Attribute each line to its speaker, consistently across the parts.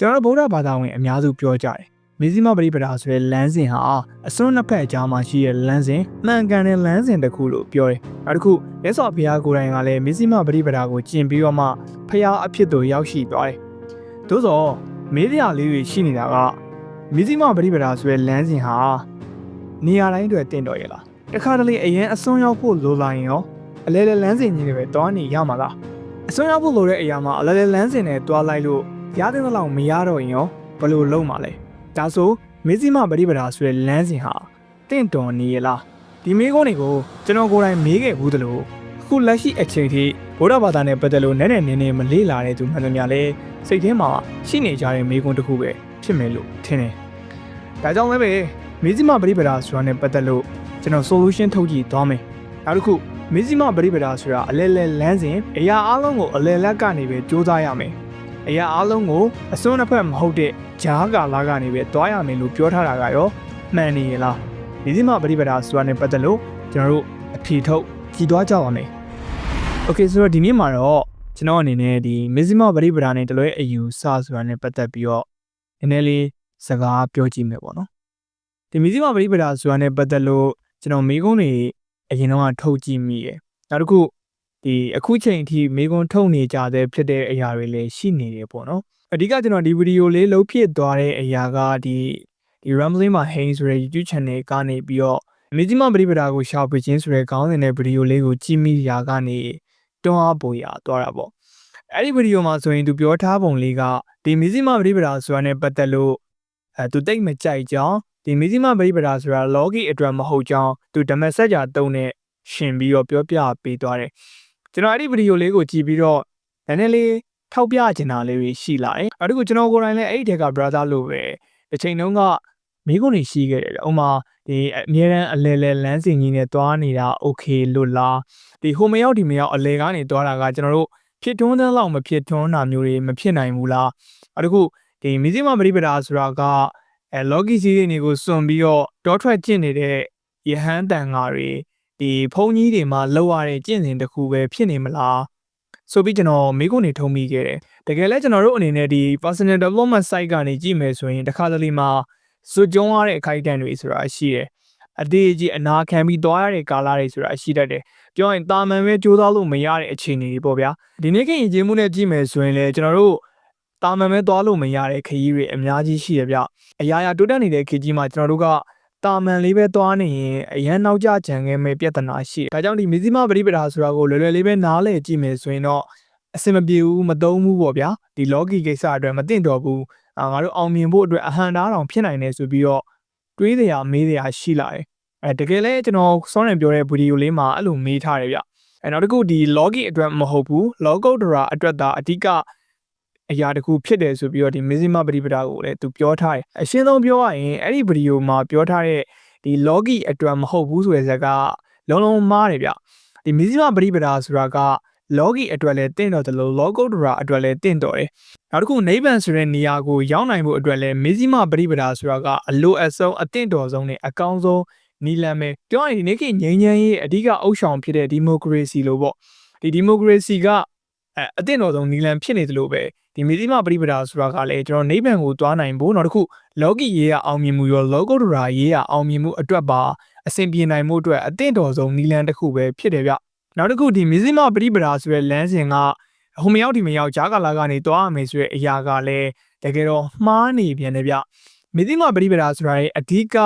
Speaker 1: ကျွန်တော်တို့ဗုဒ္ဓဘာသာဝင်အများစုပြောကြတယ်မေဇိမပရိပဒါဆိုတဲ့လမ်းစဉ်ဟာအစွန်းနှစ်ဖက်အကြားမှာရှိတဲ့လမ်းစဉ်မှန်ကန်တဲ့လမ်းစဉ်တစ်ခုလို့ပြောတယ်နောက်တစ်ခုရဲစော်ဘုရားကိုယ်တိုင်ကလည်းမေဇိမပရိပဒါကိုကျင့်ပြီးတော့မှဖျားအဖြစ်သို့ရောက်ရှိသွားတယ်သို့သောမေးစရာလေးတွေရှိနေတာကမေဇိမပရိပဒါဆိုတဲ့လမ်းစဉ်ဟာနေရာတိုင်းအတွက်တင့်တော်ရဲ့လားတခါတလေအရင်အစွန်းရောက်ဖို့လိုလာရင်ရောအလဲလဲလမ်းစဉ်ကြီးတွေပဲတွားနေရမှာလားအစွန်းရောက်ဖို့လိုတဲ့အရာမှာအလဲလဲလမ်းစဉ်နဲ့တွားလိုက်လို့ ရတဲ့လောက်မရတော့ရင်ရောဘယ်လိုလုပ်မှာလဲဒါဆိုမေဇိမပရိပဒါဆိုတဲ့လမ်းစဉ်ဟာတင့်တော်နေရလားဒီမေးခွန်းတွေကိုကျွန်တော်ကိုယ်တိုင်မေးခဲ့ဘူးသလိုအခုလက်ရှိအချိန်ထိဗုဒ္ဓဘာသာနဲ့ပတ်သက်လို့နည်းနည်းနည်းနည်းမလေ့လာတဲ့သူမှန်သမျှလည်းစိတ်ထဲမှာရှိနေကြတဲ့မေးခွန်းတစ်ခုပဲဖြစ်မယ်လို့ထင်တယ်။ဒါကြောင့်လည်းပဲမေဇိမပရိပဒါဆိုတာနဲ့ပတ်သက်လို့ကျွန်တော် solution ထုတ်ကြည့်သွားမယ်။နောက်တစ်ခုမေဇိမပရိပဒါဆိုတာအလဲလဲလမ်းစဉ်အရာအလုံးကိုအလဲလက်ကနေပဲစူးစမ်းရမယ်။ အရာအလုံးကိုအစွန်းတစ်ဖက်မဟုတ်တဲ့ဂျားကာလာကနေပဲတွားရမယ်လို့ပြောထားတာကရောမှန်နေရလား။မေဇိမပရိပဒါဆိုတာနဲ့ပတ်သက်လို့ကျွန်တော်တို့အဖြေထုတ်ကြည့်သွားကြပါမယ်။ Okay ဆိုတော့ဒီနေ့မှာတော့ကျွန်တော်အနေနဲ့ဒီမေဇိမပရိပဒါနဲ့တလွဲအယူဆဆိုတာနဲ့ပတ်သက်ပြီးတော့နည်းနည်းလေးစကားပြောကြည့်မယ်ပေါ့နော်။ဒီမေဇိမပရိပဒါဆိုတာနဲ့ပတ်သက်လို့ကျွန်တော်မိကုန်းတွေအရင်တော့ထုတ်ကြည့်မိတယ်။နောက်တစ်ခု ဒီအခုချိန်အထိမိကုန်းထုတ်နေကြတဲ့ဖြစ်တဲ့အရာတွေလည်းရှိနေတယ်ပေါ့နော်။အဓိကကျွန်တော်ဒီဗီဒီယိုလေးလုပ်ဖြစ်သွားတဲ့အရာကဒီဒီ Rambling မှာ Haynes ဆိုတဲ့ YouTube channel ကနေပြီးတော့မေဇိမပရိပဒါကိုရှာဖွေခြင်းဆိုတဲ့ခေါင်းစဉ်တဲ့ဗီဒီယိုလေးကိုကြည့်မိရာကနေတွန်းအားပေါ်ရသွားတာပေါ့။အဲ့ဒီဗီဒီယိုမှာဆိုရင်သူပြောထားပုံလေးကဒီမေဇိမပရိပဒါဆိုတာနဲ့ပတ်သက်လို့အဲသူတိတ်မကြိုက်ကြောင်းဒီမေဇိမပရိပဒါဆိုတာ logi အတွက်မဟုတ်ကြောင်းသူဓမ္မစကြာတုံးနဲ့ရှင်ပြီးတော့ပြောပြပေးသွားတယ်။ ကျွန်တော်အဲ့ဒီဗီဒီယိုလေးကိုကြည့်ပြီးတော့နည်းနည်းလေးထောက်ပြချင်တာလေးတွေရှိလာတယ်။အဲ့ဒါကိုကျွန်တော်ကိုယ်တိုင်လည်းအဲ့ဒီတက်က brother လို့ပဲတစ်ချိန်တုန်းကမိကုန်းနေရှိခဲ့တယ်။ဥမာဒီအမြဲတမ်းအလဲလဲလမ်းစဉ်ကြီးနဲ့သွားနေတာ okay လို့လားဒီဟိုမရောက်ဒီမရောက်အလဲကနေသွားတာကကျွန်တော်တို့ဖြစ်ထွန်းတဲ့လောက်မဖြစ်ထွန်းတာမျိုးတွေမဖြစ်နိုင်ဘူးလားအဲ့ဒါခုဒီမီဇီမပရိပဒါဆိုတာကအဲ logi စီးတွေကိုစွန့်ပြီးတော့တောထွက်ကျင့်နေတဲ့ယဟန်တန်ဃာတွေ ဒီဘုန်းကြီးတွေမှာလောက်ရတဲ့ကျင့်စဉ်တစ်ခုပဲဖြစ်နေမလားဆိုပြီးကျွန်တော်မိကုန်းနေထုံးမိခဲ့တယ်တကယ်လဲကျွန်တော်တို့အနေနဲ့ဒီ personal development site ကနေကြည့်မယ်ဆိုရင်တစ်ခါတလေမှာစွကြုံရတဲ့အခိုက်အတန့်တွေဆိုတာရှိတယ်အသေးကြီးအနာခံပြီးသွားရတဲ့ကာလတွေဆိုတာရှိတတ်တယ်ပြောရင်တာမန်ပဲကြိုးစားလို့မရတဲ့အခြေအနေတွေပေါ့ဗျာဒီနေ့ခေတ်ယဉ်ကျေးမှုနဲ့ကြည့်မယ်ဆိုရင်လည်းကျွန်တော်တို့တာမန်ပဲသွားလို့မရတဲ့ခရီးတွေအများကြီးရှိရဗျအရာရာတိုးတက်နေတဲ့ခေတ်ကြီးမှာကျွန်တော်တို့က တာမန်လေးပဲသွားနေရင်အရန်နောက်ကျကြံခဲ့မဲ့ပြဿနာရှိတယ်ဒါကြောင့်ဒီမီဇီမပရိပဒါဆိုတာကိုလွယ်လွယ်လေးပဲနားလည်ကြည့်မယ်ဆိုရင်တော့အဆင်မပြေဘူးမသုံးဘူးပေါ့ဗျာဒီ logi ကိစ္စအတွက်မသင့်တော်ဘူးအာငါတို့အောင်မြင်ဖို့အတွက်အဟံတားတောင်ဖြစ်နိုင်တယ်ဆိုပြီးတော့တွေးစရာမေးစရာရှိလာတယ်အဲတကယ်လဲကျွန်တော်စောနေပြောတဲ့ဗီဒီယိုလေးမှာအဲ့လိုမေးထားတယ်ဗျအဲနောက်တစ်ခုဒီ logi အတွက်မဟုတ်ဘူး logo dra အတွက်သာအဓိက အရာတစ်ခုဖြစ်တယ်ဆိုပြီးတော့ဒီ mizima ပရိပဒါကိုလည်းသူပြောထားတယ်အရှင်းဆုံးပြောရရင်အဲ့ဒီဗီဒီယိုမှာပြောထားတဲ့ဒီ logi အတွက်မဟုတ်ဘူးဆိုတဲ့ဇာတ်ကလုံးလုံးမှားတယ်ဗျဒီ mizima ပရိပဒါဆိုတာက logi အတွက်လည်းတင့်တော်တယ်လို့ logo dra အတွက်လည်းတင့်တော်တယ်နောက်တစ်ခုနိဗ္ဗာန်ဆိုတဲ့နေရာကိုရောက်နိုင်ဖို့အတွက်လည်း mizima ပရိပဒါဆိုတာကအလိုအဆုံးအတင့်တော်ဆုံးနဲ့အကောင်းဆုံးနီလန်ပဲပြောရရင်ဒီနေ့ခေတ်ငြိမ်းချမ်းရေးအဓိကအုပ်ဆောင်ဖြစ်တဲ့ဒီမိုကရေစီလို့ပေါ့ဒီဒီမိုကရေစီကအအသင့်တော်ဆုံးနီလန်ဖြစ်နေသလိုပဲ ဒီမီဒီမာပရိပဒါဆိုတာကလည်းကျွန်တော်နိဗ္ဗာန်ကိုသွားနိုင်ဖို့နောက်တစ်ခုလောကီရေးရအောင်မြင်မှုရောလောကုတ္တရာရေးရအောင်မြင်မှုအတွက်ပါအဆင်ပြေနိုင်မှုအတွက်အသင့်တော်ဆုံးနီလန်တစ်ခုပဲဖြစ်တယ်ဗျနောက်တစ်ခုဒီမီဇီမာပရိပဒါဆိုတဲ့လမ်းစဉ်ကဟိုမရောက်ဒီမရောက်ဂျားကာလာကနေသွားရမယ်ဆိုတဲ့အရာကလည်းတကယ်တော့မှားနေပြန်တယ်ဗျမီဇီမာပရိပဒါဆိုတာရဲ့အဓိက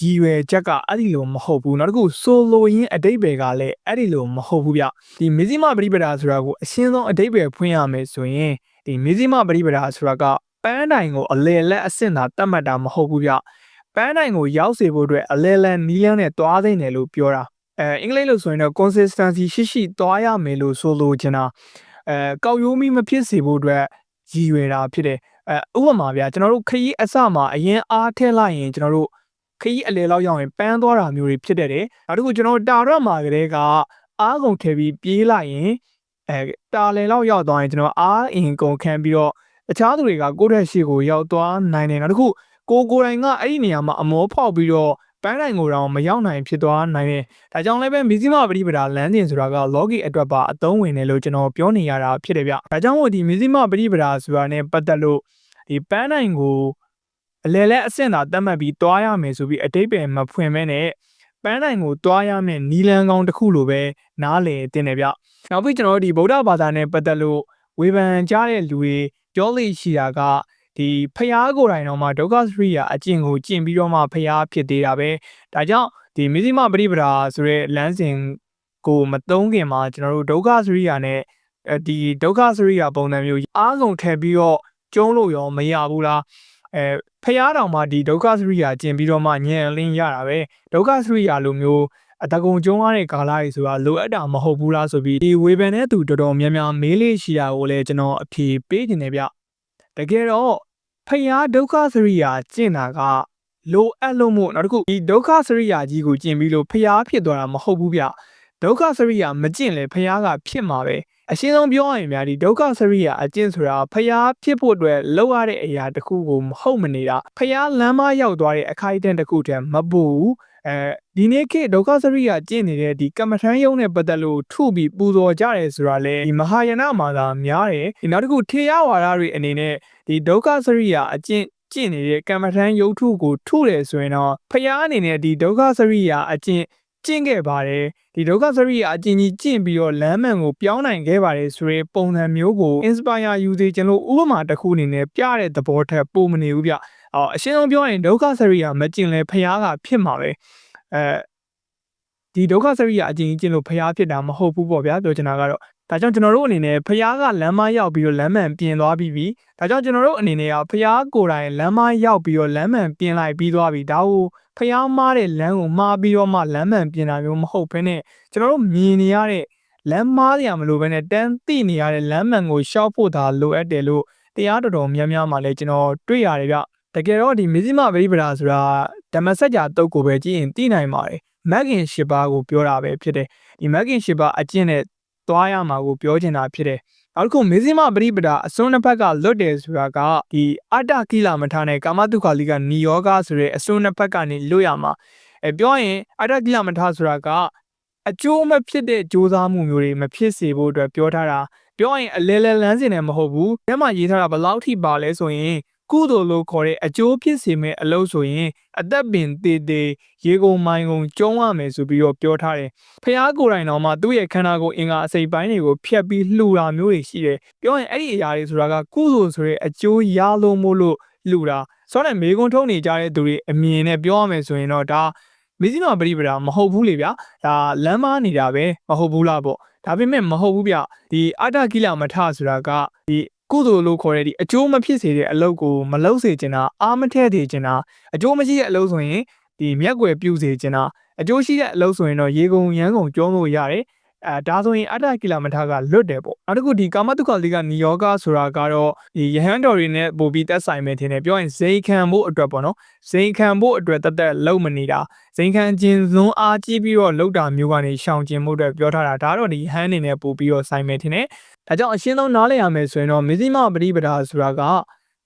Speaker 1: ရည်ရွယ်ချက်ကအဲ့ဒီလိုမဟုတ်ဘူးနောက်တစ်ခုဆိုလိုရင်းအတိတ်ပဲကလည်းအဲ့ဒီလိုမဟုတ်ဘူးဗျဒီမီဇီမာပရိပဒါဆိုတာကိုအရှင်းဆုံးအတိတ်ပဲဖွင့်ရမယ်ဆိုရင်ဒီမီဇီမာပရိပဒါဆိုတာကပန်းတိုင်ကိုအလေလက်အဆင့်သာတတ်မှတ်တာမဟုတ်ဘူးဗျပန်းတိုင်ကိုရောက်စေဖို့အတွက်အလေလက်နီးလန်းနဲ့တွားသိနေလို့ပြောတာအဲအင်္ဂလိပ်လို့ဆိုရင်တော့ consistency ရှိရှိတွားရမယ်လို့ဆိုလိုချင်တာအဲကောက်ရိုးမီမဖြစ်စေဖို့အတွက်ရည်ရွယ်တာဖြစ်တယ်အဲဥပမာဗျာကျွန်တော်တို့ခရီးအစမှာအရင်အားထည့်လိုက်ရင်ကျွန်တော်တို့ ခရီးအလေလောက်ရောက်ရင်ပန်းသွားတာမျိုးတွေဖြစ်တတ်တယ်နောက်တစ်ခုကျွန်တော်တာရက်မှာကလေးကအားကုန်ထည့်ပြီးပြေးလိုက်ရင်အဲတာလယ်လောက်ရောက်သွားရင်ကျွန်တော်အားအင်ကုန်ခံပြီးတော့တခြားသူတွေကကိုယ့်ထက်ရှေ့ကိုရောက်သွားနိုင်တယ်နောက်တစ်ခုကိုကိုယ်တိုင်ကအဲ့ဒီနေရာမှာအမောဖောက်ပြီးတော့ပန်းတိုင်ကိုတော့မရောက်နိုင်ဖြစ်သွားနိုင်တယ်။ဒါကြောင့်လည်းပဲမီဇီမာပရိပဒါလမ်းစဉ်ဆိုတာက logi အတွက်ပါအသုံးဝင်တယ်လို့ကျွန်တော်ပြောနေရတာဖြစ်တယ်ဗျ။ဒါကြောင့်မို့ဒီမီဇီမာပရိပဒါဆိုတာနဲ့ပတ်သက်လို့ဒီပန်းနိုင်ကို အလဲလဲအဆင့်သာတတ်မှတ်ပြီးတွားရမယ်ဆိုပြီးအတိတ်ပဲမဖွင့်မဲနဲ့ပန်းနိုင်ကိုတွားရမယ်နီလန်ကောင်တစ်ခုလိုပဲနားလည်တင်တယ်ဗျနောက်ပြီးကျွန်တော်တို့ဒီဗုဒ္ဓဘာသာနဲ့ပတ်သက်လို့ဝေဖန်ကြတဲ့လူတွေပြောလို့ရှိတာကဒီဖျားကိုယ်တိုင်တော့မှဒုက္ခစရိယာအကျင့်ကိုကျင့်ပြီးတော့မှဖျားဖြစ်သေးတာပဲဒါကြောင့်ဒီမိသိမပရိပဒါဆိုတဲ့လမ်းစဉ်ကိုမသုံးခင်မှာကျွန်တော်တို့ဒုက္ခစရိယာနဲ့အဲဒီဒုက္ခစရိယာပုံစံမျိုးအားကုန်ထည့်ပြီးတော့ကျုံးလို့ရောမရဘူးလား အဲဖျားတော်မှာဒီဒုက္ခစရိယာကျင့်ပြီးတော့မှညံလင်းရတာပဲဒုက္ခစရိယာလိုမျိုးအတကုံကျုံးရတဲ့ကာလကြီးဆိုတာလိုအပ်တာမဟုတ်ဘူးလားဆိုပြီးဒီဝေဖန်တဲ့သူတော်တော်များများမေးလေးရှိတာကိုလည်းကျွန်တော်အဖြေပေးနေတယ်ဗျတကယ်တော့ဖျားဒုက္ခစရိယာကျင့်တာကလိုအပ်လို့မို့နောက်တစ်ခုဒီဒုက္ခစရိယာကြီးကိုကျင့်ပြီးလို့ဖျားဖြစ်သွားတာမဟုတ်ဘူးဗျဒုက္ခစရိယာမကျင့်လဲဖျားကဖြစ်မှာပဲ အရှင်းဆုံးပြောရရင်များဒီဒုက္ခစရိယာအကျင့်ဆိုတာဖျားဖြစ်ဖို့အတွက်လောက်ရတဲ့အရာတစ်ခုကိုမဟုတ်မနေတာဖျားလမ်းမရောက်သွားတဲ့အခိုက်အတန့်တစ်ခုတည်းမပူဘူးအဲဒီနေ့ခေတ်ဒုက္ခစရိယာကျင့်နေတဲ့ဒီကမ္မထမ်းယုံနဲ့ပတ်သက်လို့ထုပြီးပူဇော်ကြတယ်ဆိုတာလေဒီမဟာယနာမှာသာများတယ်ဒီနောက်တစ်ခုထေရဝါဒတွေအနေနဲ့ဒီဒုက္ခစရိယာအကျင့်ကျင့်နေတဲ့ကမ္မထမ်းယုတ်ထုကိုထုတယ်ဆိုရင်တော့ဖျားအနေနဲ့ဒီဒုက္ခစရိယာအကျင့် ကျင့်ခဲ့ပါတယ်ဒီဒုက္ခစရိယာအကျဉ်းကြီးကျင့်ပြီးတော့လမ်းမှန်ကိုပြောင်းနိုင်ခဲ့ပါတယ်ဆိုရဲပုံစံမျိုးကို inspire ယူစေခြင်းလို့ဥပမာတစ်ခုအနေနဲ့ပြတဲ့သဘောထက်ပိုမနေဘူးဗျအော်အရှင်းဆုံးပြောရင်ဒုက္ခစရိယာမကျင့်လဲဖျားကဖြစ်မှာပဲအဲဒီဒုက္ခစရိယာအကျဉ်းကြီးကျင့်လို့ဖျားဖြစ်တာမဟုတ်ဘူးပေါ့ဗျာပြောချင်တာကတော့ ဒါကြောင့်ကျွန်တော်တို့အနေနဲ့ဖျားကလမ်းမရောက်ပြီးတော့လမ်းမှန်ပြင်သွားပြီးပြီဒါကြောင့်ကျွန်တော်တို့အနေနဲ့ကဖျားကိုယ်တိုင်လမ်းမရောက်ပြီးတော့လမ်းမှန်ပြင်လိုက်ပြီးသွားပြီဒါကိုဖျားမားတဲ့လမ်းကိုမှားပြီးတော့မှလမ်းမှန်ပြင်တာမျိုးမဟုတ်ဘဲနဲ့ကျွန်တော်တို့မြင်နေရတဲ့လမ်းမားစရာမလိုဘဲနဲ့တန်းသိနေရတဲ့လမ်းမှန်ကိုရှောက်ဖို့သာလိုအပ်တယ်လို့တရားတော်တော်များများမှလည်းကျွန်တော်တွေ့ရတယ်ဗျတကယ်တော့ဒီမဇ္ဈိမပရိပဒါဆိုတာဓမ္မစကြာတုတ်ကိုပဲကြည့်ရင်သိနိုင်ပါတယ်မဂ်ကင်၈ပါးကိုပြောတာပဲဖြစ်တယ်ဒီမဂ်ကင်၈ပါးအကျင့်နဲ့ သွားရမှာကိုပြောချင်တာဖြစ်တယ်နောက်တစ်ခုမေဇိမပရိပဒါအစွန်းတစ်ဖက်ကလွတ်တယ်ဆိုတာကဒီအတ္တကိလမထနဲ့ကာမတုခာလိကနိယောဂဆိုတဲ့အစွန်းတစ်ဖက်ကနေလွတ်ရမှာအဲပြောရင်အတ္တကိလမထဆိုတာကအကျိုးမဖြစ်တဲ့ကြိုးစားမှုမျိုးတွေမဖြစ်စေဖို့အတွက်ပြောထားတာပြောရင်အလဲလဲလန်းစင်တယ်မဟုတ်ဘူး။အဲမှာရေးထားတာဘယ်လောက်ထိပါလဲဆိုရင် ကုသိုလ်လို့ခေါ်တဲ့အကျိုးဖြစ်စေမဲ့အလုပ်ဆိုရင်အသက်ပင်တည်တည်ရေကုန်မိုင်ကုန်ကျုံးရမယ်ဆိုပြီးတော့ပြောထားတယ်။ဖះကိုယ်တိုင်တော်မှသူ့ရဲ့ခန္ဓာကိုယ်အင်္ဂါအစိပ်ပိုင်းတွေကိုဖျက်ပြီးလှူတာမျိုးတွေရှိတယ်။ပြောရင်အဲ့ဒီအရာတွေဆိုတာကကုသိုလ်ဆိုတဲ့အကျိုးရလို့မို့လို့လှူတာ။ဆိုတော့မေကွန်ထုံးနေကြတဲ့သူတွေအမြင်နဲ့ပြောရမယ်ဆိုရင်တော့ဒါမစ္စည်းမပရိပဒါမဟုတ်ဘူးလေဗျာ။ဒါလမ်းမနေတာပဲမဟုတ်ဘူးလားပေါ့။ဒါပေမဲ့မဟုတ်ဘူးဗျ။ဒီအတ္တကိလမထဆိုတာကဒီ ကုသိုလ်လို့ခေါ်တဲ့ဒီအကျိုးမဖြစ်စေတဲ့အလုပ်ကိုမလုပ်စေချင်တာအားမထည့်သေးချင်တာအကျိုးမရှိတဲ့အလုပ်ဆိုရင်ဒီမျက်ွယ်ပြုစေချင်တာအကျိုးရှိတဲ့အလုပ်ဆိုရင်တော့ရေကုန်ရမ်းကုန်ကျုံးလို့ရတယ် အဲဒါဆိုရင်အတ္တကိလမထကလွတ်တယ်ပေါ့နောက်တစ်ခုဒီကာမတုခလိကနိယောဂဆိုတာကတော့ဒီယဟန်တော်တွေနဲ့ပို့ပြီးသက်ဆိုင်မယ်ထင်တယ်ပြောရင်ဇိန်ခံဖို့အတွက်ပေါ့နော်ဇိန်ခံဖို့အတွက်တသက်လုံမနေတာဇိန်ခံခြင်းစွန်းအားကြီးပြီးတော့လောက်တာမျိုးကနေရှောင်ကျင်မှုအတွက်ပြောထားတာဒါတော့ဒီဟန်အနေနဲ့ပို့ပြီးတော့ဆိုင်မယ်ထင်တယ်ဒါကြောင့်အရှင်းဆုံးနားလည်ရမယ်ဆိုရင်တော့မဇ္ဈိမပရိပဒါဆိုတာက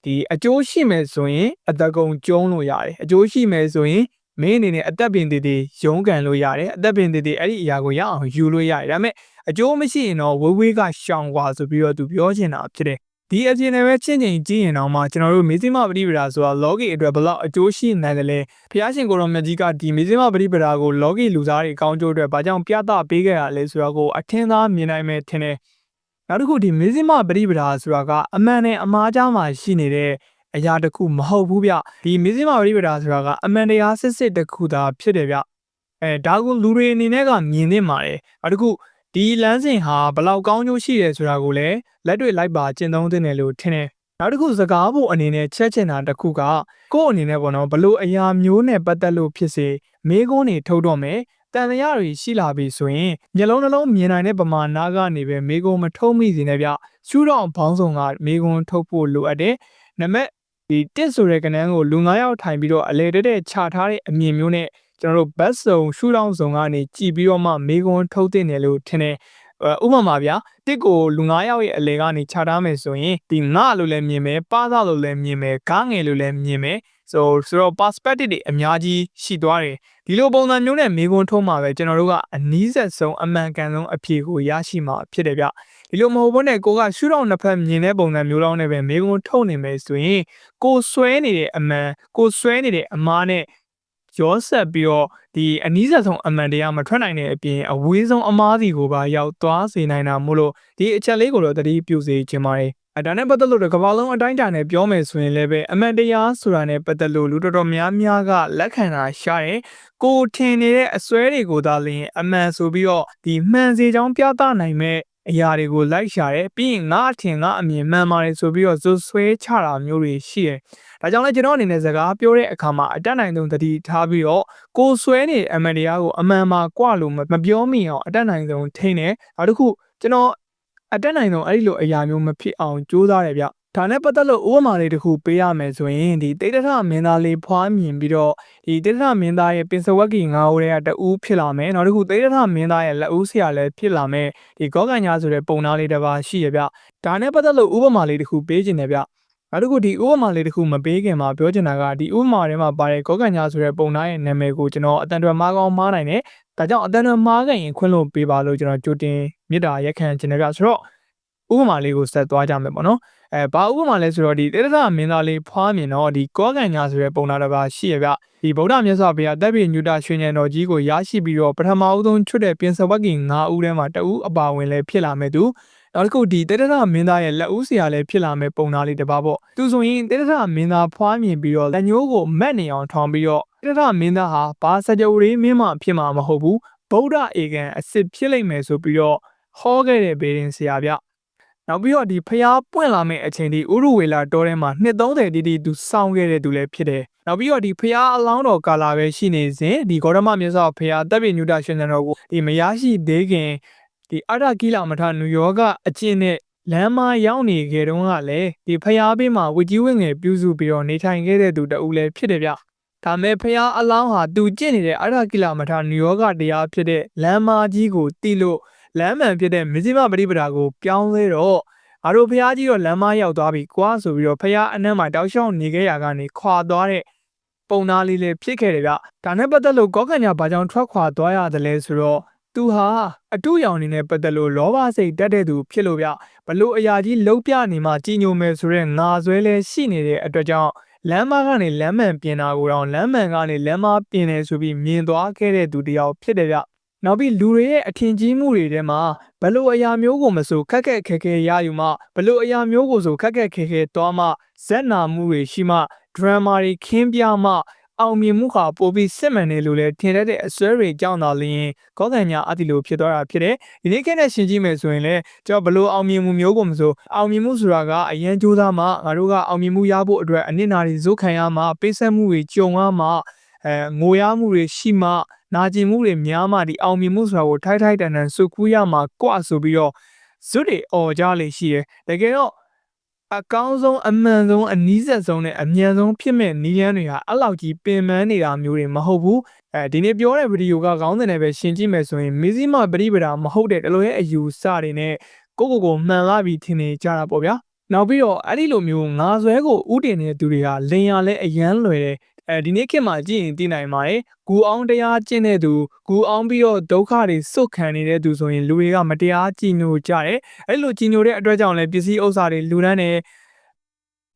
Speaker 1: ဒီအကျိုးရှိမယ်ဆိုရင်အတကုံကျုံးလို့ရတယ်အကျိုးရှိမယ်ဆိုရင် မင်းအနေနဲ့အသက်ပင်တည်တည်ရုန်းကန်လို့ရတယ်အသက်ပင်တည်တည်အဲ့ဒီအရာကိုရအောင်ယူလို့ရတယ်ဒါပေမဲ့အကျိုးမရှိရင်တော့ဝေးဝေးကရှောင်ကွာဆိုပြီးတော့သူပြောချင်တာဖြစ်တယ်ဒီအပြင်လည်းပဲချင်းချင်းကြည့်ရင်တော့မှကျွန်တော်တို့မေဇိမပရိပဒါဆိုတာ logi အတွက်ဘယ်လောက်အကျိုးရှိနိုင်တယ်လဲဖျားရှင်ကိုရောမြတ်ကြီးကဒီမေဇိမပရိပဒါကို logi လူစားတွေအကောင်းကျိုးအတွက်ဘာကြောင့်ပြသပေးခဲ့ရလဲဆိုတော့ကိုအထင်သာမြင်နိုင်မယ်ထင်တယ်နောက်တစ်ခုဒီမေဇိမပရိပဒါဆိုတာကအမှန်နဲ့အမှားကြားမှာရှိနေတဲ့ အရာတစ်ခုမဟုတ်ဘူးဗျဒီမေဇိမပရိပဒါဆိုတာကအမှန်တရားစစ်စစ်တစ်ခုသာဖြစ်တယ်ဗျအဲဒါကိုလူတွေအနေနဲ့ကမြင်သင့်ပါတယ်နောက်တစ်ခုဒီလမ်းစဉ်ဟာဘလောက်ကောင်းကျိုးရှိတယ်ဆိုတာကိုလည်းလက်တွေ့လိုက်ပါကျင့်သုံးသင့်တယ်လို့ထင်တယ်နောက်တစ်ခုစကားဖို့အနေနဲ့ချက်ချင်တာတစ်ခုကကိုယ့်အနေနဲ့ပေါ့နော်ဘလို့အရာမျိုးနဲ့ပတ်သက်လို့ဖြစ်စေမေးခွန်းတွေထုတ်တော့မယ်တန်တရားတွေရှိလာပြီဆိုရင်မျက်လုံးနှလုံးမြင်နိုင်တဲ့ပမာဏကနေပဲမေကွန်မထုတ်မိစေနဲ့ဗျရှူတော့ဘောင်းဆောင်ကမေကွန်ထုတ်ဖို့လိုအပ်တယ်နံပါတ် ဒီတစ်ဆိုတဲ့ကဏ္ဍကိုလူ9ယောက်ထိုင်ပြီးတော့အလေတက်တဲ့ခြာထားတဲ့အမြင်မျိုးနဲ့ကျွန်တော်တို့ဘတ်စုံရှူတောင်းစုံကနေကြည်ပြီးတော့မှမေကွန်ထုတ်တင်တယ်လို့ထင်တယ်ဥပမာဗျာတစ်ကိုလူ9ယောက်ရဲ့အလေကနေခြာထားမယ်ဆိုရင်ဒီငါလို့လည်းမြင်မယ်ပါးသားလို့လည်းမြင်မယ်ကားငယ်လို့လည်းမြင်မယ် ဆိုဆိုတော့ perspective တွေအများကြီးရှိသွားတယ်ဒီလိုပုံစံမျိုးနဲ့မေကွန်ထုံးမှာပဲကျွန်တော်တို့ကအနည်းဆက်ဆုံးအမှန်ကန်ဆုံးအဖြေကိုရရှိမှာဖြစ်တယ်ဗျဒီလိုမဟုတ်ဘဲနဲ့ကိုကရှုထောင့်နှစ်ဖက်မြင်တဲ့ပုံစံမျိုးလောင်းနဲ့ပဲမိကုံထုတ်နေမယ်ဆိုရင်ကိုဆွဲနေတဲ့အမှန်ကိုဆွဲနေတဲ့အမားနဲ့ရောဆက်ပြီးတော့ဒီအနည်းဆက်ဆုံးအမှန်တရားမထွက်နိုင်တဲ့အပြင်အဝေးဆုံးအမားစီကိုပါရောက်သွားစေနိုင်တာမို့လို့ဒီအချက်လေးကိုတော့တတိပြုစေချင်ပါတယ် အဲဒါနဲ့ပတ်သက်လို့တော့ကမ္ဘာလုံးအတိုင်းအတာနဲ့ပြောမယ်ဆိုရင်လည်းပဲအမှန်တရားဆိုတာနဲ့ပတ်သက်လို့လူတော်တော်များများကလက်ခံတာရှားတယ်ကိုထင်နေတဲ့အစွဲတွေကိုသာလျှင်အမှန်ဆိုပြီးတော့ဒီမှန်စေချောင်းပြသနိုင်မဲ့အရာတွေကိုလိုက်ရှာတယ်ပြီးရင်ငါအထင်ငါအမြင်မှန်ပါတယ်ဆိုပြီးတော့ဇွတ်ဆွဲချတာမျိုးတွေရှိတယ်ဒါကြောင့်လည်းကျွန်တော်အနေနဲ့စကားပြောတဲ့အခါမှာအတက်နိုင်ဆုံးသတိထားပြီးတော့ကိုဆွဲနေအမှန်တရားကိုအမှန်မှာကြွလို့မပြောမိအောင်အတက်နိုင်ဆုံးထိန်းတယ်နောက်တစ်ခုကျွန်တော် အတက်နိုင်ဆုံးအဲ့ဒီလိုအရာမျိုးမဖြစ်အောင်ကြိုးစားတယ်ဗျဒါနဲ့ပတ်သက်လို့ဥပမာလေးတစ်ခုပေးရမယ်ဆိုရင်ဒီတိတ္တထမင်းသားလေးဖွားမြင်ပြီးတော့ဒီတိတ္တထမင်းသားရဲ့ပင်စဝက်ကီငါးဦးတွေကတအူးဖြစ်လာမယ်နောက်တစ်ခုတိတ္တထမင်းသားရဲ့လက်ဦးဆရာလည်းဖြစ်လာမယ်ဒီကောကညာဆိုတဲ့ပုံသားလေးတစ်ပါးရှိရဗျဒါနဲ့ပတ်သက်လို့ဥပမာလေးတစ်ခုပေးခြင်းတယ်ဗျနောက်တစ်ခုဒီဥပမာလေးတစ်ခုမပေးခင်မှာပြောချင်တာကဒီဥပမာထဲမှာပါတဲ့ကောကညာဆိုတဲ့ပုံသားရဲ့နာမည်ကိုကျွန်တော်အတန်တော်မားကောင်းမားနိုင်တယ် ဒါကြောင့်အတန်တော်မားခင်ရင်ခွင့်လို့ပေးပါလို့ကျွန်တော်ကြိုတင်မြစ်တာရက်ခံခြင်းတယ်ဗျဆိုတော့ဥပမာလေးကိုဆက်သွားကြမယ်ပေါ့နော်အဲဘာဥပမာလဲဆိုတော့ဒီတေတ္တမင်းသားလေးဖွားမြင်တော့ဒီကောကန်ညာဆိုတဲ့ပုံနာတစ်ပါးရှိရဗျဒီဗုဒ္ဓမြတ်စွာဘုရားတပ်ပိညုတရွှေဉဏ်တော်ကြီးကိုရရှိပြီးတော့ပထမဦးဆုံးချွတ်တဲ့ပြင်စဝက်ကင်9ဦးထဲမှာတဦးအပါဝင်လဲဖြစ်လာမဲ့သူနောက်တစ်ခုဒီတေတ္တမင်းသားရဲ့လက်ဦးဆရာလည်းဖြစ်လာမဲ့ပုံနာလေးတစ်ပါးပေါ့သူဆိုရင်တေတ္တမင်းသားဖွားမြင်ပြီးတော့လက်ညိုးကိုမက်နေအောင်ထောင်ပြီးတော့ တေတ္တမင်းသားဟာဘာစကြဝဠာမင်းမဖြစ်မှာမဟုတ်ဘူးဗုဒ္ဓဧကံအစ်စ်ဖြစ်လိမ့်မယ်ဆိုပြီးတော့ဟောခဲ့တဲ့ဘေရင်ဆရာဗျနောက်ပြီးတော့ဒီဖျားပွင့်လာမယ့်အချိန်ဒီဥရုဝေလာတောထဲမှာနှစ်30တိတိသူစောင်းခဲ့တဲ့သူလည်းဖြစ်တယ်။နောက်ပြီးတော့ဒီဖျားအလောင်းတော်ကာလာပဲရှိနေစဉ်ဒီဂေါရမမြတ်စွာဘုရားတပ်ပိညုတရှင်သန်တော်ကိုဒီမရရှိသေးခင်ဒီအရကိလမထနူယောကအကျင့်နဲ့လမ်းမရောက်နေခဲ့တုန်းကလည်းဒီဖျားဘေးမှာဝီကြီးဝင်းငယ်ပြုစုပြီးတော့နေထိုင်ခဲ့တဲ့သူတဦးလည်းဖြစ်တယ်ဗျ။ ဒါမဲ့ဖះအလောင်းဟာသူကျင့်နေတဲ့အရကိလမထနူယောဂတရားဖြစ်တဲ့လမ်းမကြီးကိုတီးလို့လမ်းမှန်ဖြစ်တဲ့မဇ္ဈိမပရိပဒါကိုပြောင်းလဲတော့ငါတို့ဖះကြီးတော့လမ်းမရောက်သွားပြီကွာဆိုပြီးတော့ဖះအနက်မှာတောက်လျှောက်နေခဲ့ရကနေခွာသွားတဲ့ပုံသားလေးလည်းဖြစ်ခဲ့တယ်ဗျဒါနဲ့ပတ်သက်လို့ကောကညာဘာကြောင့်ထွက်ခွာသွားရတယ်လဲဆိုတော့သူဟာအတူရောင်နေနဲ့ပတ်သက်လို့လောဘစိတ်တက်တဲ့သူဖြစ်လို့ဗျဘလို့အရာကြီးလှုပ်ပြနေမှကြီးညိုမယ်ဆိုတော့ငါဆွဲလဲရှိနေတဲ့အတွက်ကြောင့် လမ်းမကနေလမ်းမှန်ပြင်တာကိုတော့လမ်းမှန်ကနေလမ်းမပြင်တယ်ဆိုပြီးမြင်သွားခဲ့တဲ့သူတယောက်ဖြစ်တယ်ဗျနောက်ပြီးလူတွေရဲ့အထင်ကြီးမှုတွေထဲမှာဘလို့အရာမျိုးကိုမဆိုခက်ခက်ခဲခဲရယူမှဘလို့အရာမျိုးကိုဆိုခက်ခက်ခဲခဲသွားမှဇက်နာမှုတွေရှိမှဒရမာတွေခင်းပြမှ အောင်မြင်မှုဟာပိုပြီးစစ်မှန်တယ်လို့လည်းထင်တတ်တဲ့အစွဲတွေကြောင့်သာလျှင်ကောကံညာအတိလိုဖြစ်သွားတာဖြစ်တယ်။ဒီနေ့ခက်နဲ့ရှင်းကြည့်မယ်ဆိုရင်လည်းကျွန်တော်ဘလို့အောင်မြင်မှုမျိုးကိုမဆိုအောင်မြင်မှုဆိုတာကအရန်ကြိုးစားမှငါတို့ကအောင်မြင်မှုရဖို့အတွက်အနစ်နာတွေဇုတ်ခံရမှပေးဆက်မှုတွေကြုံရမှအဲငိုရမှုတွေရှိမှနာကျင်မှုတွေများမှဒီအောင်မြင်မှုဆိုတာကိုထိုက်ထိုက်တန်တန်စုကူးရမှာကြွဆိုပြီးတော့ဇွတ်တွေអော်ကြလေရှိတယ်တကယ်တော့ အကောင်းဆုံးအမှန်ဆုံးအနည်းဆက်ဆုံးနဲ့အမြန်ဆုံးဖြစ်မဲ့နီးရန်တွေဟာအဲ့လောက်ကြီးပင်ပန်းနေတာမျိုးတွေမဟုတ်ဘူးအဲဒီနေ့ပြောတဲ့ဗီဒီယိုကခေါင်းစဉ်နဲ့ပဲရှင်းကြည့်မယ်ဆိုရင်မီဇီမပရိပဒါမဟုတ်တဲ့တလို့ရဲ့အယူစတွေနဲ့ကိုကိုကိုမှန်လာပြီးထင်နေကြတာပေါ့ဗျာနောက်ပြီးတော့အဲ့ဒီလိုမျိုးငါဆွဲကိုဥတင်နေတဲ့သူတွေကလင်ရလဲအရန်လွယ်တယ် အဲဒီနေ့ခေတ်မှာကြည့်ရင်သိနိုင်ပါတယ်ဂူအောင်တရားကျင့်တဲ့သူဂူအောင်ပြီးတော့ဒုက္ခတွေစွတ်ခံနေတဲ့သူဆိုရင်လူတွေကမတရားကြည်ညိုကြတယ်အဲ့လိုကြည်ညိုတဲ့အတွက်ကြောင့်လည်းပစ္စည်းဥစ္စာတွေလူတန်းတယ်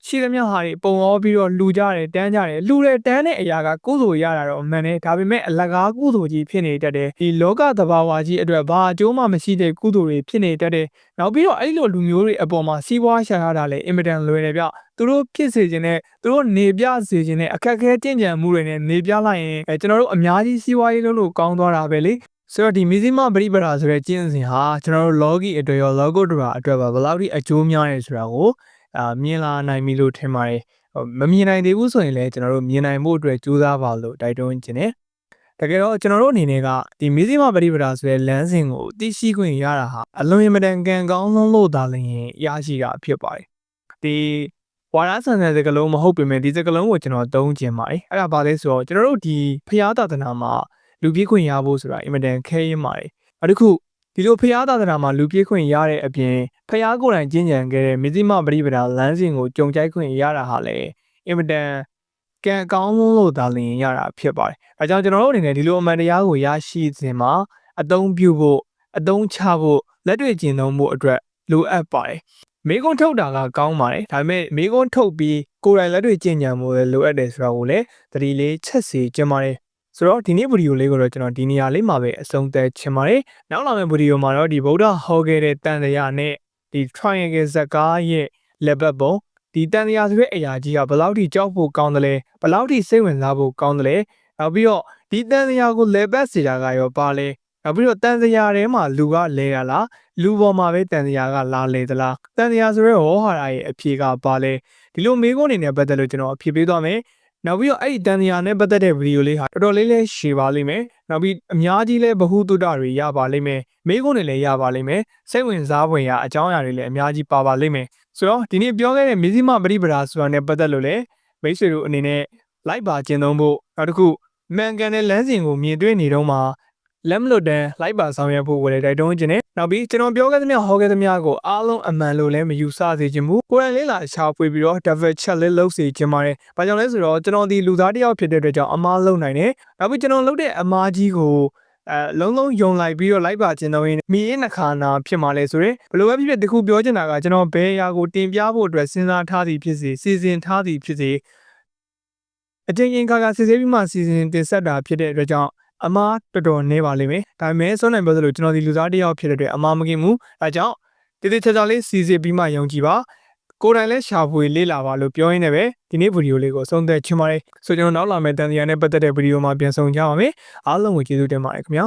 Speaker 1: ရှိသမျှဟာတွေပုံရောပြီးတော့လူကြတယ်တန်းကြတယ်လူတဲ့တန်းတဲ့အရာကကုသိုလ်ရတာတော့အမှန်နဲ့ဒါပေမဲ့အလကားကုသိုလ်ကြီးဖြစ်နေတတ်တယ်ဒီလောကသဘာဝကြီးအတွက်ဘာအကျိုးမှမရှိတဲ့ကုသိုလ်တွေဖြစ်နေတတ်တယ်နောက်ပြီးတော့အဲ့လိုလူမျိုးတွေအပေါ်မှာစီးပွားရှာရတာလည်းအင်မတန်လွယ်တယ်ဗျ သူတို့ဖြစ်စေခြင်းနဲ့သူတို့နေပြစေခြင်းနဲ့အခက်အခဲတင့်ကြံမှုတွေနဲ့နေပြလိုက်ရင်အဲကျွန်တော်တို့အများကြီးစီးပွားရေးလုပ်လို့ကောင်းသွားတာပဲလေဆိုတော့ဒီမီဇီမပရိပရာဆိုတဲ့ကျင့်စဉ်ဟာကျွန်တော်တို့ logi အတွက်ရော logo ဒရာအတွက်ပါဘယ်လောက်ထိအကျိုးများရဲဆိုတာကိုအာမြင်လာနိုင်ပြီလို့ထင်ပါတယ်မမြင်နိုင်သေးဘူးဆိုရင်လည်းကျွန်တော်တို့မြင်နိုင်ဖို့အတွက်ကြိုးစားပါလို့တိုက်တွန်းခြင်းနဲ့တကယ်တော့ကျွန်တော်တို့အနေနဲ့ကဒီမီဇီမပရိပဒါဆိုတဲ့လမ်းစဉ်ကိုသိရှိခွင့်ရတာဟာအလွန်အမတန်ကံကောင်းဆုံးလို့သာလျှင်ရရှိတာဖြစ်ပါတယ်ဒီ ဝါရဆန်တဲ့စကားလုံးမဟုတ်ပေမဲ့ဒီစကားလုံးကိုကျွန်တော်သုံးကျင်ပါတယ်အဲ့ဒါဘာလဲဆိုတော့ကျွန်တော်တို့ဒီဖျားတာသနာမှာလူပြည့်ခွင့်ရဖို့ဆိုတာအင်မတန်ခဲရင်ပါတယ်အဲ့ဒီခုဒီလိုဖျားသာသနာမှာလူပြေးခွင့်ရတဲ့အပြင်ဖျားကိုယ်တိုင်ကျင့်ကြံခဲ့တဲ့မြစ်မပရိပဒါလမ်းစဉ်ကိုကြုံကြိုက်ခွင့်ရတာဟာလည်းအင်မတန်ကံကောင်းလို့သာလျင်ရတာဖြစ်ပါတယ်။အဲကြောင့်ကျွန်တော်တို့အနေနဲ့ဒီလိုအမှန်တရားကိုရရှိစဉ်မှာအသုံးပြုဖို့အသုံးချဖို့လက်တွေ့ကျင့်သုံးဖို့အတွက်လိုအပ်ပါတယ် မိကုန်းထုတ်တာကကောင်းပါတယ်ဒါပေမဲ့မိကုန်းထုတ်ပြီးကိုယ်တိုင်လက်တွေ့ကျင့်ကြံမှုလည်းလိုအပ်တယ်ဆိုတာကိုလည်းသတိလေးချက်စီကျင်ပါတယ်ဆိုတော့ဒီနေ့ဗီဒီယိုလေးကိုတော့ကျွန်တော်ဒီနေရာလေးမှာပဲအဆုံးသတ်ချင်ပါတယ်နောက်လာမယ့်ဗီဒီယိုမှာတော့ဒီဗုဒ္ဓဟောခဲ့တဲ့တန်တရားနဲ့ဒီ triangle ဇက်ကားရဲ့လက်ဘက်ပုံဒီတန်တရားဆိုတဲ့အရာကြီးကဘယ်လောက်ထိကြောက်ဖို့ကောင်းတယ်လဲဘယ်လောက်ထိစိတ်ဝင်စားဖို့ကောင်းတယ်လဲနောက်ပြီးတော့ဒီတန်တရားကိုလက်ဘက်စေတာကရောပါလဲနောက်ပြီးတော့တန်တရားထဲမှာလူကလဲရလား လူပေါ်မှာပဲတန်တရားကလာလေသလားတန်တရားဆိုရဲဟောဟာရာရဲ့အဖြေကပါလဲဒီလိုမေးခွန်းအနေနဲ့ပတ်သက်လို့ကျွန်တော်အဖြေပေးသွားမယ်နောက်ပြီးတော့အဲ့ဒီတန်တရားနဲ့ပတ်သက်တဲ့ဗီဒီယိုလေးဟာတော်တော်လေးလေးရှည်ပါလိမ့်မယ်နောက်ပြီးအများကြီးလဲဗဟုသုတတွေရပါလိမ့်မယ်မေးခွန်းတွေလည်းရပါလိမ့်မယ်စိတ်ဝင်စားဖွယ်ရာအကြောင်းအရာတွေလည်းအများကြီးပါပါလိမ့်မယ်ဆိုတော့ဒီနေ့ပြောခဲ့တဲ့မဇိမပရိပဒါဆိုတာနဲ့ပတ်သက်လို့လည်းမိတ်ဆွေတို့အနေနဲ့လိုက်ပါကျင့်သုံးဖို့နောက်တစ်ခုမှန်ကန်တဲ့လမ်းစဉ်ကိုမြင်တွေ့နေတော့မှ လက်မလွတ်တမ်းလိုက်ပါဆောင်ရွက်ဖို့ကိုလည်းတိုက်တွန်းခြင်းနဲ့နောက်ပြီးကျွန်တော်ပြောခဲ့သမျှဟောခဲ့သမျှကိုအားလုံးအမှန်လို့လည်းမယူဆစေချင်ဘူးကိုယ်တိုင်လေးလာရှာဖွေပြီးတော့ double check လေးလုပ်စေချင်ပါတယ်။ဘာကြောင့်လဲဆိုတော့ကျွန်တော်ဒီလူသားတစ်ယောက်ဖြစ်တဲ့အတွက်ကြောင့်အမားလုံနိုင်တယ်။နောက်ပြီးကျွန်တော်လုပ်တဲ့အမားကြီးကိုအဲလုံးလုံးယုံလိုက်ပြီးတော့လိုက်ပါခြင်းတော့ရင်မိရင်နှခါနာဖြစ်มาလဲဆိုရင်ဘယ်လိုပဲဖြစ်ဖြစ်တခုပြောချင်တာကကျွန်တော်ဘယ်အရာကိုတင်ပြဖို့အတွက်စဉ်းစားထားသည်ဖြစ်စေစီစဉ်ထားသည်ဖြစ်စေအချင်းချင်းခါခါစစ်ဆေးပြီးမှစီစဉ်တင်ဆက်တာဖြစ်တဲ့အတွက်ကြောင့် အမားတော်တော်နေပါလိမ့်မယ်ဒါပေမဲ့စွမ်းနိုင်ပြောသလိုကျွန်တော်ဒီလူသားတစ်ယောက်ဖြစ်တဲ့အတွက်အမားမကင်ဘူးအဲကြောင့်တည်တည်ချာချာလေးစီစဉ်ပြီးမှယုံကြည်ပါကိုယ်တိုင်လည်းရှာဖွေလေ့လာပါလို့ပြောရင်းနဲ့ပဲဒီနေ့ဗီဒီယိုလေးကိုအဆုံးသတ်ချင်ပါတယ်ဆိုကျွန်တော်နောက်လာမယ့်တန်တရားနဲ့ပတ်သက်တဲ့ဗီဒီယိုမှာပြန်ဆောင်ကြပါမယ်အားလုံးကိုကျေးဇူးတင်ပါတယ်ခင်ဗျာ